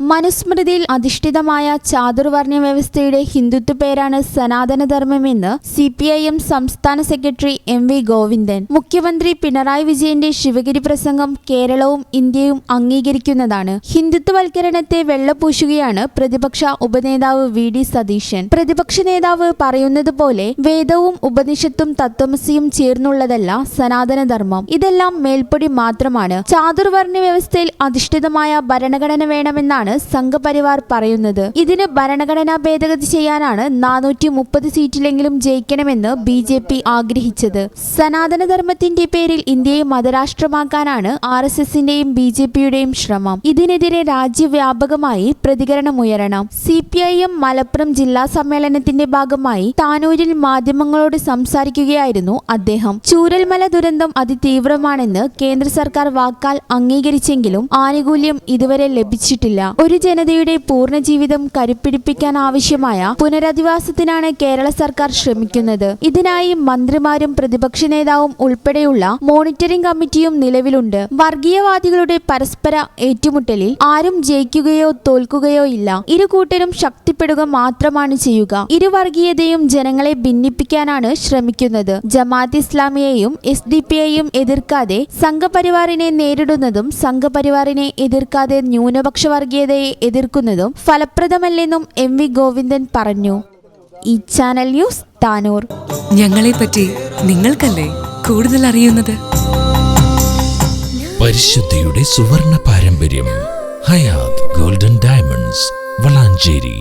മനുസ്മൃതിയിൽ അധിഷ്ഠിതമായ ചാതുർവർണ വ്യവസ്ഥയുടെ ഹിന്ദുത്വ പേരാണ് സനാതനധർമ്മമെന്ന് സി പി ഐ എം സംസ്ഥാന സെക്രട്ടറി എം വി ഗോവിന്ദൻ. മുഖ്യമന്ത്രി പിണറായി വിജയന്റെ ശിവഗിരി പ്രസംഗം കേരളവും ഇന്ത്യയും അംഗീകരിക്കുന്നതാണ്. ഹിന്ദുത്വവൽക്കരണത്തെ വെള്ളപൂശുകയാണ് പ്രതിപക്ഷ ഉപനേതാവ് വി ഡി സതീശൻ. പ്രതിപക്ഷ നേതാവ് പറയുന്നത് പോലെ വേദവും ഉപനിഷത്തും തത്വമസിയും ചേർന്നുള്ളതല്ല സനാതനധർമ്മം. ഇതെല്ലാം മേൽപ്പൊടി മാത്രമാണ്. ചാതുർവർണ വ്യവസ്ഥയിൽ അധിഷ്ഠിതമായ ഭരണഘടന വേണമെന്നാണ് സംഘപരിവാർ പറയുന്നത്. ഇതിന് ഭരണഘടനാ ഭേദഗതി ചെയ്യാനാണ് നാനൂറ്റി മുപ്പത് സീറ്റിലെങ്കിലും ജയിക്കണമെന്ന് ബി ജെ പി ആഗ്രഹിച്ചത്. സനാതനധർമ്മത്തിന്റെ പേരിൽ ഇന്ത്യയെ മതരാഷ്ട്രമാക്കാനാണ് ആർ എസ് എസിന്റെയും ബി ജെ പിയുടെയും ശ്രമം. ഇതിനെതിരെ രാജ്യവ്യാപകമായി പ്രതികരണമുയരണം. C P I M Malappuram ജില്ലാ സമ്മേളനത്തിന്റെ ഭാഗമായി താനൂരിൽ മാധ്യമങ്ങളോട് സംസാരിക്കുകയായിരുന്നു അദ്ദേഹം. ചൂരൽമല ദുരന്തം അതിതീവ്രമാണെന്ന് കേന്ദ്ര സർക്കാർ വാക്കാൽ അംഗീകരിച്ചെങ്കിലും ആനുകൂല്യം ഇതുവരെ ലഭിച്ചിട്ടില്ല. ഒരു ജനതയുടെ പൂർണ ജീവിതം കരുപ്പിടിപ്പിക്കാൻ ആവശ്യമായ പുനരധിവാസത്തിനാണ് കേരള സർക്കാർ ശ്രമിക്കുന്നത്. ഇതിനായി മന്ത്രിമാരും പ്രതിപക്ഷ നേതാവും ഉൾപ്പെടെയുള്ള മോണിറ്ററിംഗ് കമ്മിറ്റിയും നിലവിലുണ്ട്. വർഗീയവാദികളുടെ പരസ്പര ഏറ്റുമുട്ടലിൽ ആരും ജയിക്കുകയോ തോൽക്കുകയോ ഇല്ല. ഇരു കൂട്ടരും ശക്തിപ്പെടുക മാത്രമാണ് ചെയ്യുക. ഇരുവർഗീയതയും ജനങ്ങളെ ഭിന്നിപ്പിക്കാനാണ് ശ്രമിക്കുന്നത്. ജമാഅത്ത് ഇസ്ലാമിയെയും എസ് ഡി പി ഐയും എതിർക്കാതെ സംഘപരിവാറിനെ നേരിടുന്നതും സംഘപരിവാറിനെ എതിർക്കാതെ ന്യൂനപക്ഷ വർഗീയതയെ എതിർക്കുന്നതും ഫലപ്രദമല്ലെന്നും എം വി ഗോവിന്ദൻ പറഞ്ഞു. ഈ ചാനൽ ന്യൂസ് താനൂർ. ഞങ്ങളെപ്പറ്റി നിങ്ങൾക്കല്ലേ കൂടുതൽ അറിയുന്നത്? പരിശുദ്ധിയുടെ സുവർണ പാരമ്പര്യം ഹയാത് ഗോൾഡൻ ഡയമണ്ട്സ് വളാഞ്ചേരി.